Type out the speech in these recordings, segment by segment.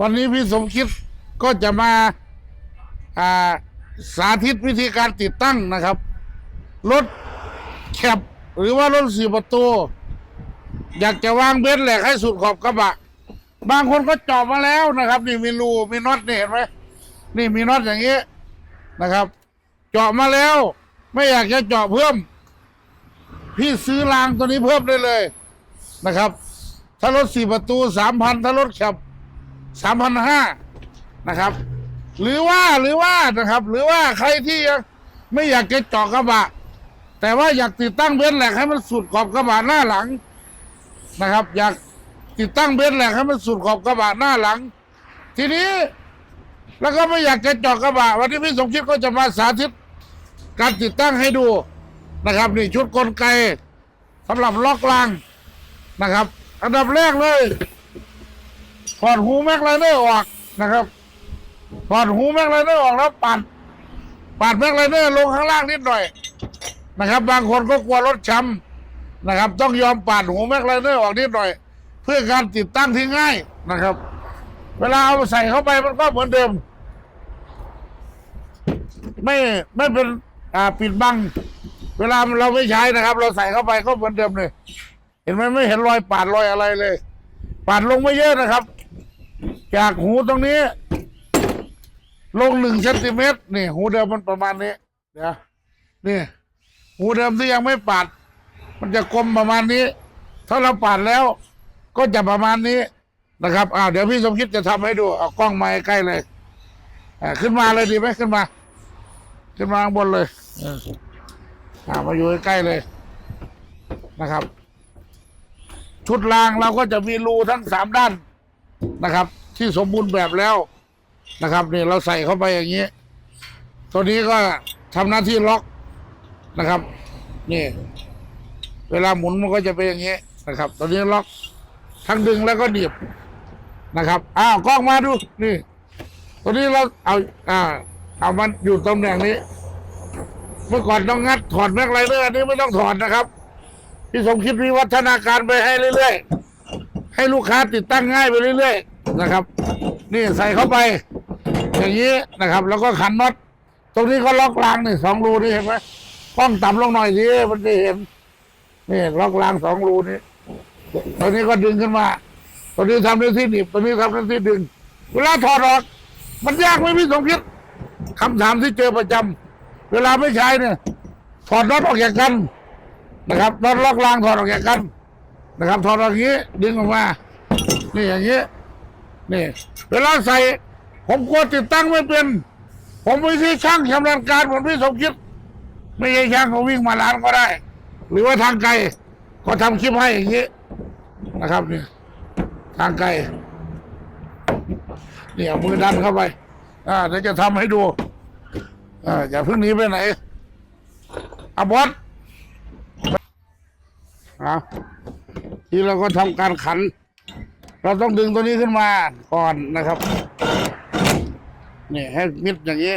วันนี้พี่สมคิดก็จะมาอ่าสาธิตวิธีการติดตั้งนะครับ รถแคบหรือว่ารถสี่ประตู อยากจะวางเบนซ์แหลกให้สุดขอบกระบะ บางคนก็เจาะมาแล้วนะครับ นี่มีรูมีน็อตนี่เห็นไหมนี่มีน็อตอย่างนี้นะครับ เจาะมาแล้ว ไม่อยากจะเจาะเพิ่ม พี่ซื้อรางตัวนี้เพิ่มได้เลยนะครับ ถ้ารถสี่ประตูสามพันถ้ารถแคบ สามพันห้านะครับ หรือว่าหรือว่านะครับ หรือว่าใครที่ไม่อยากจะเจาะกระบะ แต่ว่าอยากติดตั้งเบนแหลกให้มันสุดขอบกระบะหน้าหลังนะครับ อยากติดตั้งเบนแหลกให้มันสุดขอบกระบะหน้าหลัง ทีนี้แล้วก็ไม่อยากจะเจาะกระบะวันนี้พี่สมคิดก็จะมาสาธิตการติดตั้งให้ดูนะครับ นี่ชุดกลไกสำหรับล็อกรางนะครับ อันดับแรกเลย ถอดหูแม็กไลเนอร์ออกนะครับถอดหูแม็กไลเนอร์ออกแล้วปัดปัดแม็กไลเนอร์ลงข้างล่างนิดหน่อยนะครับ บางคนก็กลัวรถช้ำนะครับ ต้องยอมปาดหูแม็กไลเนอร์ออกนิดหน่อย เพื่อการติดตั้งที่ง่ายนะครับ เวลาเอาใส่เข้าไปมันก็เหมือนเดิม ไม่ไม่เป็นอ่าปิดบัง เวลาเราไม่ใช้นะครับ เราใส่เข้าไปก็เหมือนเดิมเลยเห็นไหมไม่เห็นรอยปาดรอยอะไรเลย ปาดลงไม่เยอะนะครับ จากหูตรงนี้ ลงหนึ่งเซนติเมตรนี่ หูเดิมมันประมาณนี้เดี๋ยวนี่ หูเดิมที่ยังไม่ปาด มันจะกลมประมาณนี้ ถ้าเราปาดแล้ว ก็จะประมาณนี้นะครับอ้าวเดี๋ยวพี่สมคิดจะทำให้ดูเอากล้องมาใกล้เลยอ่าขึ้นมาเลยดีไหมขึ้นมา ขึ้นมาข้างบนเลยเอออ่ามาอยู่ใกล้เลยนะครับ ชุดรางเราก็จะมีรูทั้งสามด้านนะครับ ที่สมบูรณ์แบบแล้วนะครับนี่เราใส่เข้าไปอย่างนี้ ตัวนี้ก็ทำหน้าที่ล็อกนะครับ นี่ เวลาหมุนมันก็จะเป็นอย่างนี้นะครับตัวนี้ล็อกทั้งดึงแล้วก็หนีบนะครับอ้าวกล้องมาดูนี่ตัวนี้เราเอาอ่า เอามันอยู่ตำแหน่งนี้ เมื่อก่อนต้องงัดถอดแม็กไลเนอร์อันนี้ไม่ต้องถอดนะครับ พี่สมคิดวิวัฒนาการไปให้เรื่อยๆให้ลูกค้าติดตั้งง่ายไปเรื่อยๆ นะครับ นี่ใส่เข้าไป อย่างนี้นะครับ แล้วก็ขันน็อตตรงนี้ก็ล็อกรางนี่สองรูนี่เห็นไหมกล้องต่ำลงหน่อยสิมันจะเห็นนี่ล็อกรางสองรูนี้ตัวนี้ก็ดึงขึ้นมาตัวนี้ทำหน้าที่หนีบตัวนี้ทำหน้าที่ดึง เวลาถอดออก มันยากไหมพี่สมคิดคำถามที่เจอประจำเวลาไม่ใช้เนี่ยถอดน็อตออกจากกันนะครับน็อตล็อกรางถอดออกจากกันนะครับถอดออกอย่างนี้ดึงออกมา นี่อย่างนี้ นี่ เวลาใส่ ผมกลัวติดตั้งไม่เป็น ผมไม่ใช่ช่างชำนาญการเหมือนพี่สมคิด ไม่ใช่ช่างเขาวิ่งมาร้านก็ได้ หรือว่าทางไกลก็ทำคลิปให้อย่างนี้นะครับนี่ทางไกลเนี่ยมือดันเข้าไป อ่าเดี๋ยวจะทำให้ดู อ่าอย่าเพิ่งหนีไปไหนอาบอสอะทีเราก็ทำการขัน เราต้องดึงตัวนี้ขึ้นมาก่อนนะครับนี่ให้มิดอย่างนี้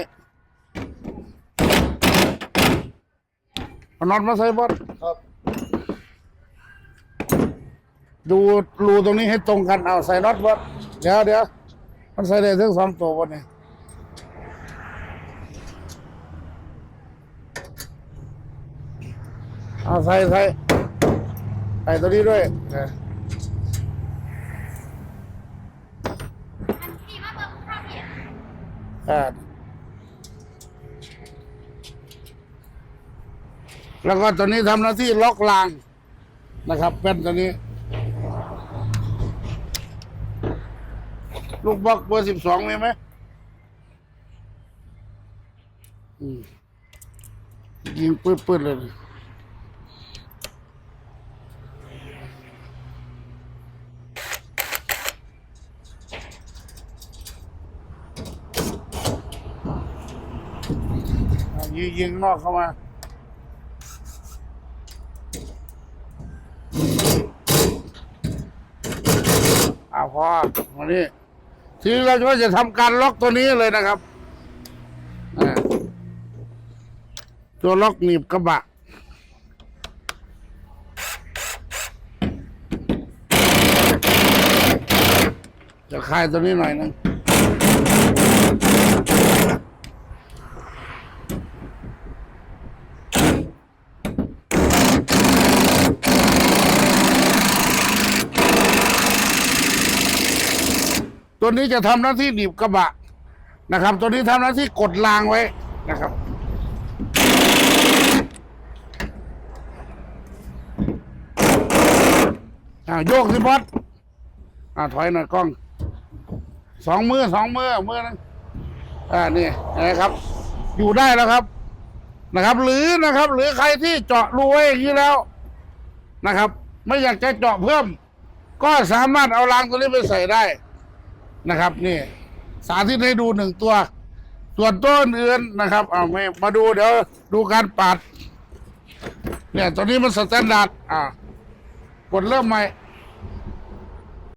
เอาน็อตมาใส่บอสครับ ดูรูตรงนี้ให้ตรงกันเอาใส่น็อตบอสเดี๋ยวเดี๋ยวมันใส่ได้ทั้งสองตัวบอสเนี่ยเอาใส่ใส่ใส่ตัวนี้ด้วยเออ อันที่มาเบิ่งภาพเห็น อ่าแล้วก็ตัวนี้ทำหน้าที่ล็อกรางนะครับเป็นตัวนี้ ลูกบล็อกเบอร์สิบสองมีไหมอืมยิงปืดๆเลย ยิงยิงนอกเข้ามาอาพอวันนี้ทีนี้เราก็จะทำการล็อกตัวนี้เลยนะครับตัวล็อกหนีบกระบะจะคลายตัวนี้หน่อยนึง ตัวนี้จะทำหน้าที่หนีบกระบะนะครับ ตัวนี้ทำหน้าที่กดรางไว้นะครับอ่าโยกสิบอสอ่าถอยหน่อยกล้อง สองมือสองมือมือนึงอ่านี่นะครับ อยู่ได้แล้วครับ นะครับ หรือนะครับ หรือใครที่เจาะรูไว้อย่างนี้แล้วนะครับ ไม่อยากจะเจาะเพิ่ม ก็สามารถเอารางตัวนี้ไปใส่ได้ นะครับ นี่ สาธิตให้ดูหนึ่งตัว ส่วนต้นอื่นนะครับ เอาไม่มาดูเดี๋ยวดูการปัด เนี่ยตัวนี้มันสแตนดาร์ดอ่ากดเริ่มใหม่